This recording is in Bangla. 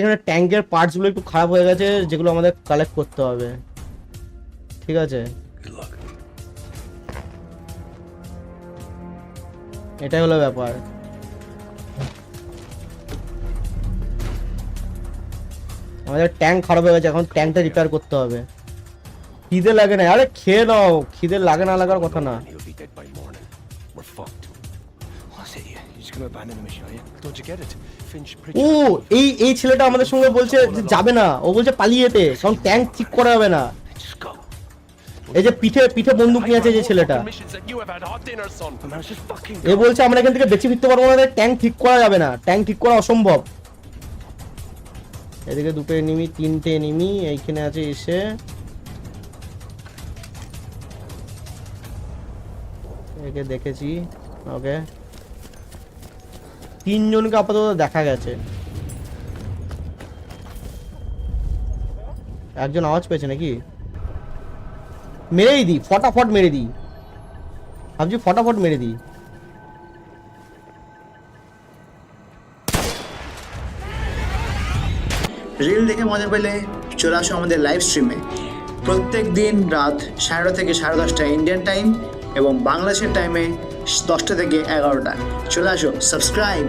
এখানে ট্যাঙ্কের পার্টসগুলো একটু খারাপ হয়ে গেছে যেগুলো আমাদের কালেক্ট করতে হবে। ঠিক আছে? এটাই হলো ব্যাপার। আমাদের ট্যাঙ্ক খারাপ হয়ে গেছে এখন ট্যাঙ্কটা রিপেয়ার করতে হবে। খিদে লাগে না। আরে খেয়ে নাও খিদে লাগে না লাগার কথা না. We're fucked. ও এই এই ছেলেটা আমাদের সঙ্গে বলছে যে যাবে না। ও বলছে পালিয়ে যেতে কারণ ট্যাঙ্ক ঠিক করা যাবে না। এই যে পিঠে পিঠে বন্দুক নিয়ে আছে যে ছেলেটা. এ বলছে আমরা এখান থেকে বেঁচে ফিরতে পারব না ট্যাঙ্ক ঠিক করা যাবে না। ট্যাঙ্ক ঠিক করা অসম্ভব। এদিকে দুটো এনিমি তিনটে এনিমি এইখানে আছে এসে। একে দেখেছি ওকে। তিনজনকে আপাতত দেখা গেছে। একজন আওয়াজ পেয়েছে নাকি? মেরেই দিই, ফটাফট মেরে দিই। ভাবছি ফটাফট মেরে দিই। রিল দেখে মজা পেলে চলে আসো আমাদের লাইভ স্ট্রিমে প্রত্যেক দিন রাত সাড়ে থেকে সাড়ে দশটা ইন্ডিয়ান টাইম এবং বাংলাদেশের টাইমে দশটা থেকে এগারোটা। চলে আসো সাবস্ক্রাইব